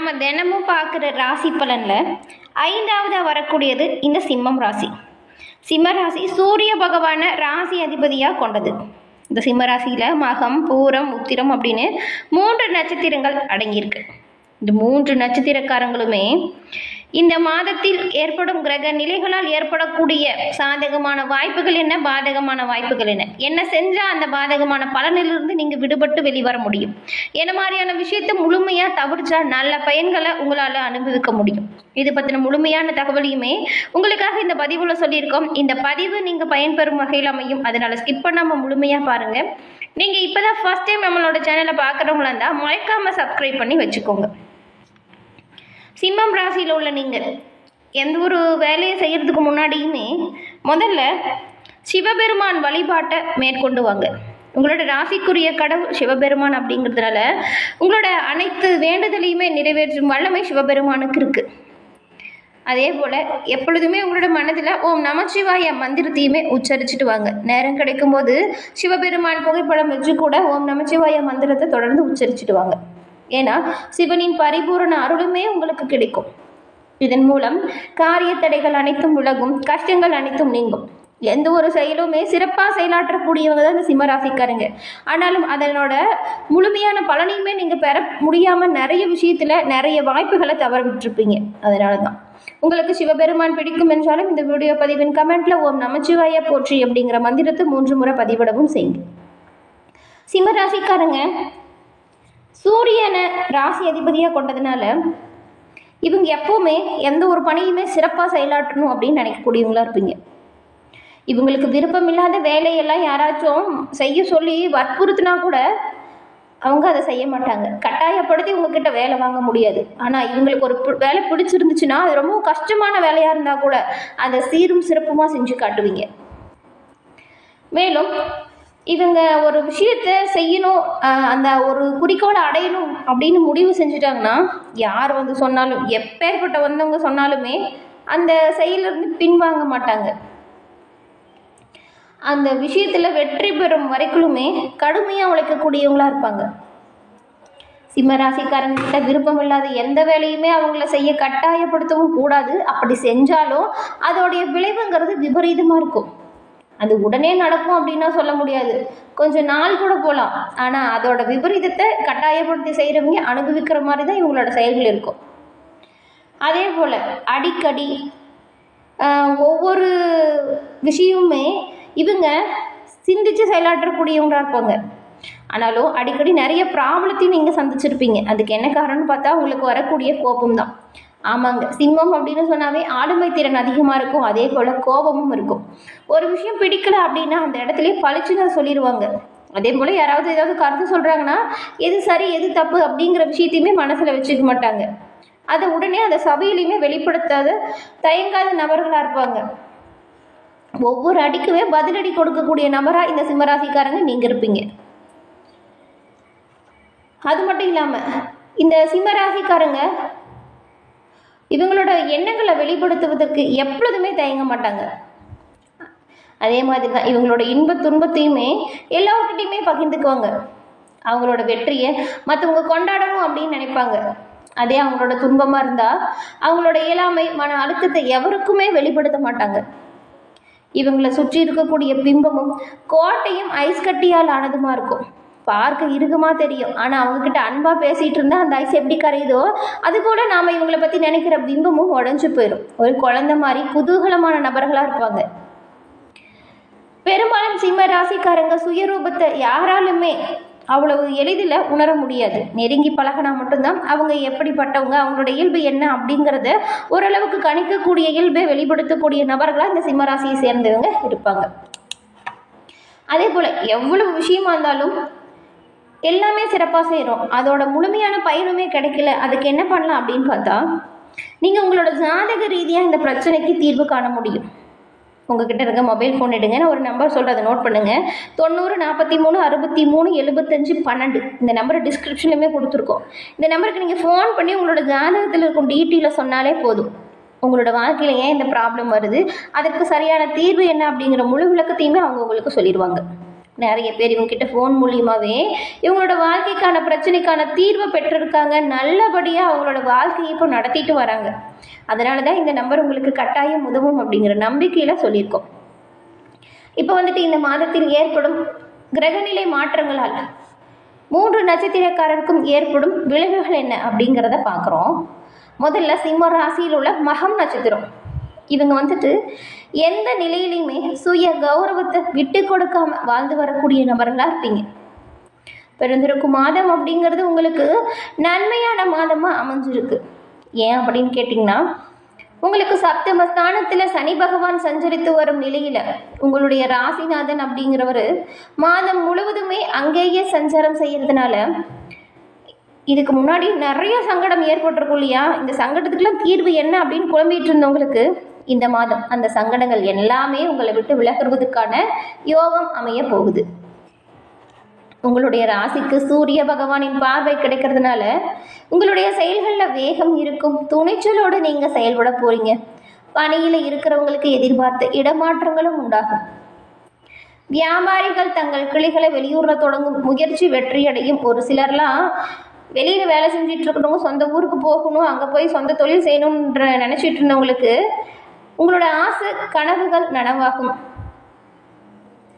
நம்ம தினமும் பார்க்குற ராசி பலனில் ஐந்தாவதாக வரக்கூடியது இந்த சிம்மம் ராசி. சிம்ம ராசி சூரிய பகவானை ராசி அதிபதியாக கொண்டது. இந்த சிம்ம ராசியில் மகம் பூரம் உத்திரம் அப்படின்னு மூன்று நட்சத்திரங்கள் அடங்கியிருக்கு. இந்த மூன்று நட்சத்திரக்காரங்களுமே இந்த மாதத்தில் ஏற்படும் கிரக நிலைகளால் ஏற்படக்கூடிய சாதகமான வாய்ப்புகள் என்ன? பாதகமான வாய்ப்புகள் என்ன? என்ன செஞ்சால் அந்த பாதகமான பலனிலிருந்து நீங்கள் விடுபட்டு வெளிவர முடியும். என்ன மாதிரியான விஷயத்தை முழுமையாக தவிர்த்தா நல்ல பயன்களை உங்களால் அனுபவிக்க முடியும். இது பற்றின முழுமையான தகவலையுமே உங்களுக்காக இந்த பதிவில் சொல்லியிருக்கோம். இந்த பதிவு நீங்கள் பயன்பெறும் வகையில் அமையும். அதனால் ஸ்கிப் பண்ணாமல் முழுமையாக பாருங்கள் நீங்கள் இப்போ தான் ஃபஸ்ட் டைம் நம்மளோட சேனலை பார்க்குறவங்களா இருந்தால் மறக்காமல் சப்ஸ்கிரைப் பண்ணி வச்சுக்கோங்க. சிம்மம் ராசியில் உள்ள நீங்கள் எந்த ஒரு வேலையை செய்கிறதுக்கு முன்னாடியுமே முதல்ல சிவபெருமான் வழிபாட்டை மேற்கொண்டு வாங்க. உங்களோட ராசிக்குரிய கடவுள் சிவபெருமான் அப்படிங்கிறதுனால உங்களோட அனைத்து வேண்டுதலையுமே நிறைவேற்றும் வல்லமை சிவபெருமானுக்கு இருக்குது அதே போல் எப்பொழுதுமே உங்களோட மனதில் ஓம் நமச்சிவாய மந்திரத்தையுமே உச்சரிச்சுட்டு வாங்க. நேரம் கிடைக்கும்போது சிவபெருமான் புகைப்படம் வச்சு கூட ஓம் நமச்சிவாய மந்திரத்தை தொடர்ந்து உச்சரிச்சுட்டு வாங்க. ஏன்னா சிவனின் பரிபூரண அருளுமே உங்களுக்கு கிடைக்கும். இதன் மூலம் காரிய தடைகள் அனைத்தும் விலகும் கஷ்டங்கள் அனைத்தும் நீங்கும். எந்த ஒரு செயலுமே சிறப்பாக செயலாற்றக்கூடியவங்க தான் இந்த சிம்மராசிக்காரங்க. ஆனாலும் அதனோட முழுமையான பலனையுமே நீங்கள் பெற முடியாமல் நிறைய விஷயத்தில் நிறைய வாய்ப்புகளை தவற விட்டுருப்பீங்க அதனால தான் உங்களுக்கு சிவபெருமான் பிடிக்கும் என்றாலும் இந்த வீடியோ பதிவின் கமெண்ட்ல ஓம் நமச்சிவாய போற்றி அப்படிங்கிற மந்திரத்தை மூன்று முறை பதிவிடவும் செய்யுங்க. சிம்மராசிக்காரங்க சூரியனை ராசி அதிபதியாக கொண்டதுனால இவங்க எப்போவுமே எந்த ஒரு பணியுமே சிறப்பாக செயலாற்றணும் அப்படின்னு நினைக்கக்கூடியவங்களா இருப்பீங்க. இவங்களுக்கு விருப்பம் இல்லாத வேலையெல்லாம் யாராச்சும் செய்ய சொல்லி வற்புறுத்தினா கூட அவங்க அதை செய்ய மாட்டாங்க. கட்டாயப்படுத்தி உங்ககிட்ட வேலை வாங்க முடியாது. ஆனால் இவங்களுக்கு ஒரு பு- வேலை பிடிச்சிருந்துச்சுன்னா அது ரொம்ப கஷ்டமான வேலையாக இருந்தால் கூட அதை சீரும் சிறப்புமாக செஞ்சு காட்டுவீங்க. மேலும் இவங்க ஒரு விஷயத்த செய்யணும் அந்த ஒரு குறிக்கோளை அடையணும் அப்படின்னு முடிவு செஞ்சுட்டாங்கன்னா யார் வந்து சொன்னாலும் எப்பேற்பட்ட வந்தவங்க சொன்னாலுமே அந்த செயலிருந்து பின்வாங்க மாட்டாங்க. அந்த விஷயத்தில் வெற்றி பெறும் வரைக்குமே கடுமையாக உழைக்கக்கூடியவங்களாக இருப்பாங்க. சிம்மராசிக்காரங்கிட்ட விருப்பம் இல்லாத எந்த வேலையுமே அவங்கள செய்ய கட்டாயப்படுத்தவும் கூடாது. அப்படி செஞ்சாலும் அதோடைய விளைவுங்கிறது விபரீதமாக இருக்கும். அது உடனே நடக்கும் அப்படின்னா சொல்ல முடியாது. கொஞ்சம் நாள் கூட போகலாம் ஆனால் அதோட விபரீதத்தை கட்டாயப்படுத்தி செய்கிறவங்க அனுபவிக்கிற மாதிரி தான் இவங்களோட செயல்கள் இருக்கும். அதே போல் அடிக்கடி ஒவ்வொரு விஷயமுமே இவங்க சிந்திச்சு செயலாற்றக்கூடியவங்களா இருப்பாங்க. ஆனாலும் அடிக்கடி நிறைய ப்ராப்ளத்தையும் நீங்கள் சந்திச்சிருப்பீங்க. அதுக்கு என்ன காரணம்னு பார்த்தா உங்களுக்கு வரக்கூடிய கோபம் தான் ஆமாங்க. சிம்மம் அப்படின்னு சொன்னாவே ஆளுமை திறன் அதிகமாக இருக்கும். அதே போல் கோபமும் இருக்கும். ஒரு விஷயம் பிடிக்கல அப்படின்னா அந்த இடத்துல பழிச்சுன்னு அதை சொல்லிடுவாங்க அதே போல் யாராவது ஏதாவது கருத்து சொல்கிறாங்கன்னா எது சரி எது தப்பு அப்படிங்கிற விஷயத்தையுமே மனசில் வச்சுக்க மாட்டாங்க. அதை உடனே அந்த சபையிலையுமே வெளிப்படுத்தாத தயங்காத நபர்களாக இருப்பாங்க. ஒவ்வொரு அடிக்குமே பதிலடி கொடுக்கக்கூடிய நபராக இந்த சிம்மராசிக்காரங்க நீங்கள் இருப்பீங்க. அது மட்டும் இல்லாமல் இந்த சிம்மராசிக்காரங்க இவங்களோட எண்ணங்களை வெளிப்படுத்துவதற்கு எப்பொழுதுமே தயங்க மாட்டாங்க. அதே மாதிரி தான் இவங்களோட இன்ப துன்பத்தையுமே எல்லார்கிட்டையுமே பகிர்ந்துக்குவாங்க. அவங்களோட வெற்றியை மற்றவங்க கொண்டாடணும் அப்படின்னு நினைப்பாங்க. அதே அவங்களோட துன்பமாக இருந்தால் அவங்களோட இயலாமை மன அழுத்தத்தை எவருக்குமே வெளிப்படுத்த மாட்டாங்க. இவங்களை சுற்றி இருக்கக்கூடிய பிம்பமும் கோட்டையும் ஐஸ் கட்டியால் ஆனதுமா இருக்கும். பார்க்க இறுக்கமாக தெரியும். ஆனால் அவங்கக்கிட்ட அன்பாக பேசிகிட்டு இருந்தால் அந்த ஐஸ் எப்படி கரையுதோ அது கூட நாம் இவங்களை பற்றி நினைக்கிற பிம்பமும் உடஞ்சி போயிடும் ஒரு குழந்தை மாதிரி குதூகலமான நபர்களாக இருப்பாங்க. பெரும்பாலும் சிம்ம ராசிக்காரங்க சுயரூபத்தை யாராலுமே அவ்வளவு எளிதில் உணர முடியாது. நெருங்கி பழகினா மட்டும்தான் அவங்க எப்படிப்பட்டவங்க அவங்களோட இயல்பு என்ன அப்படிங்கிறத ஓரளவுக்கு கணிக்கக்கூடிய இயல்பை வெளிப்படுத்தக்கூடிய நபர்களாக இந்த சிம்மராசியை சேர்ந்தவங்க இருப்பாங்க. அதே போல் எவ்வளவு விஷயமா இருந்தாலும் எல்லாமே சிறப்பாக செய்கிறோம் அதோட முழுமையான பயனுமே கிடைக்கல. அதுக்கு என்ன பண்ணலாம் அப்படின்னு பார்த்தா நீங்கள் உங்களோட ஜாதக ரீதியாக இந்த பிரச்சனைக்கு தீர்வு காண முடியும். உங்ககிட்ட இருக்க மொபைல் ஃபோன் எடுங்க. நான் ஒரு நம்பர் சொல்கிறேன் அதை நோட் பண்ணுங்கள் தொண்ணூறு நாற்பத்தி மூணு அறுபத்தி மூணு எழுபத்தஞ்சு பன்னெண்டு. இந்த நம்பரை டிஸ்கிரிப்ஷன்லையுமே கொடுத்துருக்கோம். இந்த நம்பருக்கு நீங்கள் ஃபோன் பண்ணி உங்களோட ஜாதகத்தில் இருக்கும் டீட்டெயிலை சொன்னாலே போதும். உங்களோட வாழ்க்கையில் ஏன் இந்த ப்ராப்ளம் வருது? அதற்கு சரியான தீர்வு என்ன அப்படிங்கிற முழு விளக்கத்தையுமே அவங்க உங்களுக்கு சொல்லிடுவாங்க. நிறைய பேர் இவங்ககிட்ட ஃபோன் மூலியமாகவே இவங்களோட வாழ்க்கைக்கான பிரச்சனைக்கான தீர்வை பெற்றிருக்காங்க. நல்லபடியாக அவங்களோட வாழ்க்கையை இப்போ நடத்திட்டு வராங்க. அதனால தான் இந்த நம்பர் உங்களுக்கு கட்டாயம் உதவும் அப்படிங்கிற நம்பிக்கையில் சொல்லியிருக்கோம். இப்போ வந்துட்டு இந்த மாதத்தில் ஏற்படும் கிரகநிலை மாற்றங்களால் மூன்று நட்சத்திரக்காரருக்கும் ஏற்படும் விளைவுகள் என்ன அப்படிங்கிறத பார்க்குறோம். முதல்ல சிம்ம ராசியில் உள்ள மகம் நட்சத்திரம். இவங்க வந்துட்டு எந்த நிலையிலையுமே சுய கௌரவத்தை விட்டு கொடுக்காம வாழ்ந்து வரக்கூடிய நபர்களாக இருப்பீங்க. பிறந்திருக்கும் மாதம் அப்படிங்கிறது உங்களுக்கு நன்மையான மாதமாக அமைஞ்சிருக்கு. ஏன் அப்படின்னு கேட்டிங்கன்னா உங்களுக்கு சப்தம ஸ்தானத்தில் சனி பகவான் சஞ்சரித்து வரும் நிலையில் உங்களுடைய ராசிநாதன் அப்படிங்கிறவர் மாதம் முழுவதுமே அங்கேயே சஞ்சாரம் செய்கிறதுனால இதுக்கு முன்னாடி நிறைய சங்கடம் ஏற்பட்டிருக்கும் இல்லையா? இந்த சங்கடத்துக்கெல்லாம் தீர்வு என்ன அப்படின்னு குழம்பிட்டு இருந்தவங்களுக்கு இந்த மாதம். அந்த சங்கடங்கள் எல்லாமே உங்களை விட்டு விலகுவதற்கான யோகம் அமைய போகுது. உங்களுடைய ராசிக்கு சூரிய பகவானின் பார்வை கிடைக்கிறதுனால உங்களுடைய செயல்களில் வேகம் இருக்கும். துணிச்சலோடு நீங்கள் செயல்பட போறீங்க. பணியில் இருக்கிறவங்களுக்கு எதிர்பார்த்த இடமாற்றங்களும் உண்டாகும். வியாபாரிகள் தங்கள் கிளைகளை வெளியூர்ல தொடங்கும் முயற்சி வெற்றியடையும். ஒரு சிலர்லாம் வெளியில வேலை செஞ்சுட்டு இருக்கணும் சொந்த ஊருக்கு போகணும் அங்கே போய் சொந்த தொழில் செய்யணுன்ற நினச்சிட்டு இருந்தவங்களுக்கு உங்களோட ஆசை கனவுகள் நனவாகும்.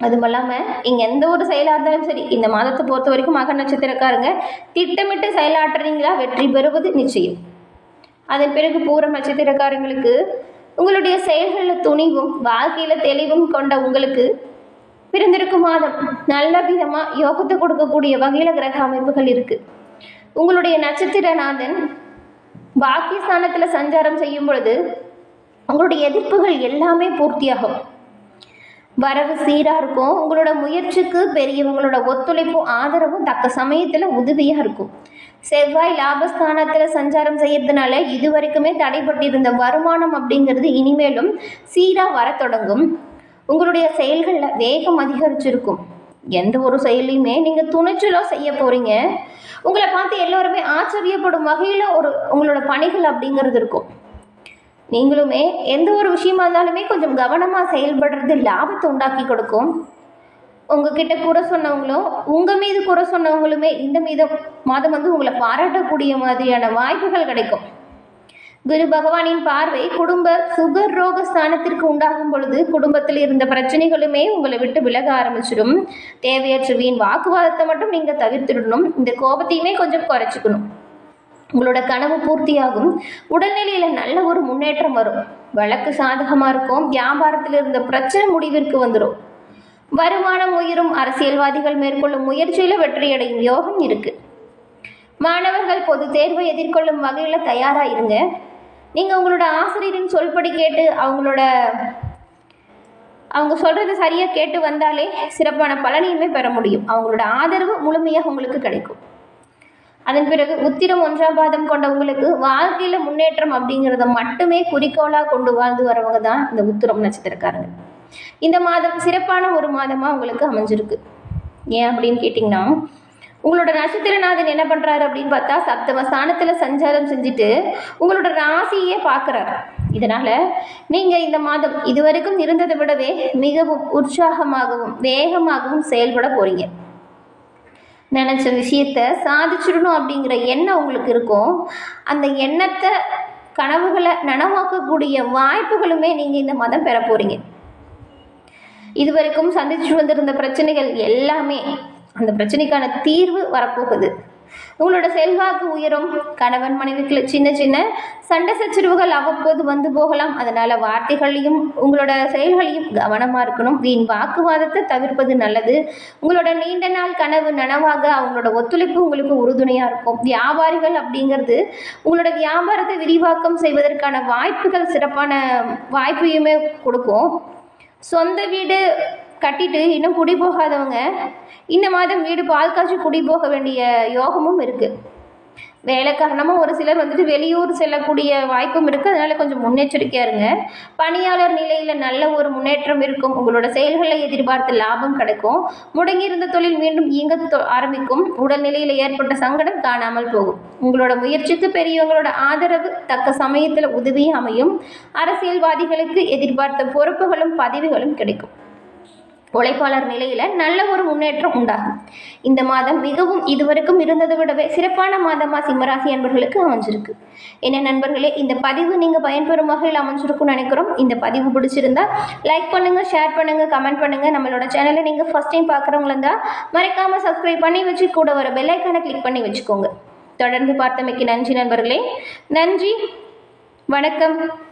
அதுவும் இல்லாமல் இங்கே எந்த ஒரு செயலாக இருந்தாலும் சரி இந்த மாதத்தை பொறுத்த வரைக்கும் மக நட்சத்திரக்காரங்க திட்டமிட்டு செயலாற்றுறீங்களா வெற்றி பெறுவது நிச்சயம். அதன் பிறகு பூரம் நட்சத்திரக்காரங்களுக்கு உங்களுடைய செயல்களில் துணிவும் வாழ்க்கையில் தெளிவும் கொண்ட உங்களுக்கு பிறந்திருக்கும் மாதம் நல்ல விதமாக யோகத்தை கொடுக்கக்கூடிய வகையில் கிரக அமைப்புகள் இருக்குது உங்களுடைய நட்சத்திரநாதன் பாக்கியஸ்தானத்தில் சஞ்சாரம் செய்யும் பொழுது உங்களுடைய எதிர்ப்புகள் எல்லாமே பூர்த்தியாகும். வரவு சீராக இருக்கும். உங்களோட முயற்சிக்கு பெரியவங்களோட ஒத்துழைப்பும் ஆதரவும் தக்க சமயத்தில் உதவியாக இருக்கும். செவ்வாய் லாபஸ்தானத்தில் சஞ்சாரம் செய்யறதுனால இது வரைக்குமே தடைப்பட்டிருந்த வருமானம் அப்படிங்கிறது இனிமேலும் சீராக வர தொடங்கும். உங்களுடைய செயல்களில் வேகம் அதிகரிச்சிருக்கும். எந்த ஒரு செயலையுமே நீங்கள் துணிச்சலோ செய்ய போகிறீங்க உங்களை பார்த்து எல்லோருமே ஆச்சரியப்படும் வகையில் ஒரு உங்களோட பணிகள் அப்படிங்கிறது இருக்கும். நீங்களுமே எந்த ஒரு விஷயமா இருந்தாலுமே கொஞ்சம் கவனமாக செயல்படுறது லாபத்தை உண்டாக்கி கொடுக்கும். உங்ககிட்ட குறை சொன்னவங்களும் உங்கள் மீது குறை சொன்னவங்களுமே இந்த மீத மாதம் வந்து உங்களை பாராட்டக்கூடிய மாதிரியான வாய்ப்புகள் கிடைக்கும். குரு பகவானின் பார்வை குடும்ப சுகர் ரோக ஸ்தானத்திற்கு உண்டாகும் பொழுது குடும்பத்தில் இருந்த பிரச்சனைகளுமே உங்களை விட்டு விலக ஆரம்பிச்சிடும். தேவையற்ற வீண் வாக்குவாதத்தை மட்டும் நீங்கள் தவிர்த்துடணும். இந்த கோபத்தையுமே கொஞ்சம் குறைச்சிக்கணும். உங்களோட கனவு பூர்த்தியாகும். உடல்நிலையில் நல்ல ஒரு முன்னேற்றம் வரும். வழக்கு சாதகமாக இருக்கும். வியாபாரத்தில் இருந்த பிரச்சனை முடிவிற்கு வந்துடும் வருமானம் உயரும். அரசியல்வாதிகள் மேற்கொள்ளும் முயற்சியில் வெற்றியடையும் யோகம் இருக்கு. மாணவர்கள் பொது தேர்வை எதிர்கொள்ளும் வகையில் தயாராக இருங்க. நீங்கள் உங்களோட ஆசிரியரின் சொல்படி கேட்டு அவங்களோட அவங்க சொல்கிறத சரியாக கேட்டு வந்தாலே சிறப்பான பலனையுமே பெற முடியும். அவங்களோட ஆதரவு முழுமையாக உங்களுக்கு கிடைக்கும். அதன் பிறகு உத்திரம் ஒன்றாம் பாதம் கொண்ட உங்களுக்கு வாழ்க்கையில் முன்னேற்றம் அப்படிங்கிறத மட்டுமே குறிக்கோளாக கொண்டு வாழ்ந்து வரவங்க தான் இந்த உத்திரம் நட்சத்திரக்காரங்க. இந்த மாதம் சிறப்பான ஒரு மாதமாக உங்களுக்கு அமைஞ்சிருக்கு. ஏன் அப்படின்னு கேட்டிங்கன்னா உங்களோட நட்சத்திரநாதன் என்ன பண்ணுறாரு அப்படின்னு பார்த்தா சப்தம ஸ்தானத்தில் சஞ்சாரம் செஞ்சுட்டு உங்களோட ராசியே பார்க்குறாரு. இதனால் நீங்கள் இந்த மாதம் இதுவரைக்கும் இருந்ததை விடவே மிகவும் உற்சாகமாகவும் வேகமாகவும் செயல்பட போகிறீங்க நினச்ச விஷயத்த சாதிச்சிடணும் அப்படிங்கிற எண்ணம் உங்களுக்கு இருக்கும். அந்த எண்ணத்தை கனவுகளை நனவாக்கக்கூடிய வாய்ப்புகளுமே நீங்கள் இந்த மதம் பெற போகிறீங்க இதுவரைக்கும் சந்திச்சு வந்திருந்த பிரச்சனைகள் எல்லாமே அந்த பிரச்சனைக்கான தீர்வு வரப்போகுது. உங்களோட செல்வாக்கு உயரும். கணவன் மனைவிக்குள்ள சின்ன சின்ன சண்டை சச்சரவுகள் அவ்வப்போது வந்து போகலாம். அதனால வார்த்தைகளையும் உங்களோட செயல்களையும் கவனமாக இருக்கணும். வீண் வாக்குவாதத்தை தவிர்ப்பது நல்லது. உங்களோட நீண்ட நாள் கனவு நனவாக அவங்களோட ஒத்துழைப்பு உங்களுக்கு உறுதுணையாக இருக்கும். வியாபாரிகள் அப்படிங்கிறது உங்களோட வியாபாரத்தை விரிவாக்கம் செய்வதற்கான வாய்ப்புகள் சிறப்பான வாய்ப்பையுமே கொடுக்கும். சொந்த வீடு கட்டிட்டு இன்னும் குடி போகாதவங்க இந்த மாதம் வீடு பால் காய்ச்சி குடி போக வேண்டிய யோகமும் இருக்குது வேலை காரணமாக ஒரு சிலர் வந்துட்டு வெளியூர் செல்லக்கூடிய வாய்ப்பும் இருக்குது அதனால் கொஞ்சம் முன்னெச்சரிக்கையாக இருங்க. பணியாளர் நிலையில் நல்ல ஒரு முன்னேற்றம் இருக்கும். உங்களோட செயல்களை எதிர்பார்த்து லாபம் கிடைக்கும். முடங்கியிருந்த தொழில் மீண்டும் இயங்க தொ- ஆரம்பிக்கும். உடல்நிலையில் ஏற்பட்ட சங்கடம் காணாமல் போகும். உங்களோட முயற்சிக்கு பெரியவங்களோட ஆதரவு தக்க சமயத்தில் உதவியும் அமையும். அரசியல்வாதிகளுக்கு எதிர்பார்த்த பொறுப்புகளும் பதவிகளும் கிடைக்கும். உழைப்பாளர் நிலையில் நல்ல ஒரு முன்னேற்றம் உண்டாகும். இந்த மாதம் மிகவும் இதுவரைக்கும் இருந்ததை விடவே சிறப்பான மாதமா சிம்மராசி அன்பர்களுக்கு அமைஞ்சிருக்கு. என்ன நண்பர்களே இந்த பதிவு நீங்கள் பயன்பெறும் வகையில் அமைஞ்சிருக்கும்னு நினைக்கிறோம். இந்த பதிவு பிடிச்சிருந்தா லைக் பண்ணுங்கள் ஷேர் பண்ணுங்கள் கமெண்ட் பண்ணுங்கள் நம்மளோட சேனலை நீங்கள் ஃபர்ஸ்ட் டைம் பார்க்குறவங்களா இருந்தால் மறக்காமல் சப்ஸ்கிரைப் பண்ணி வச்சு கூட வர பெல்லைக்கான கிளிக் பண்ணி வச்சுக்கோங்க. தொடர்ந்து பார்த்தமைக்கு நன்றி நண்பர்களே. நன்றி. வணக்கம்.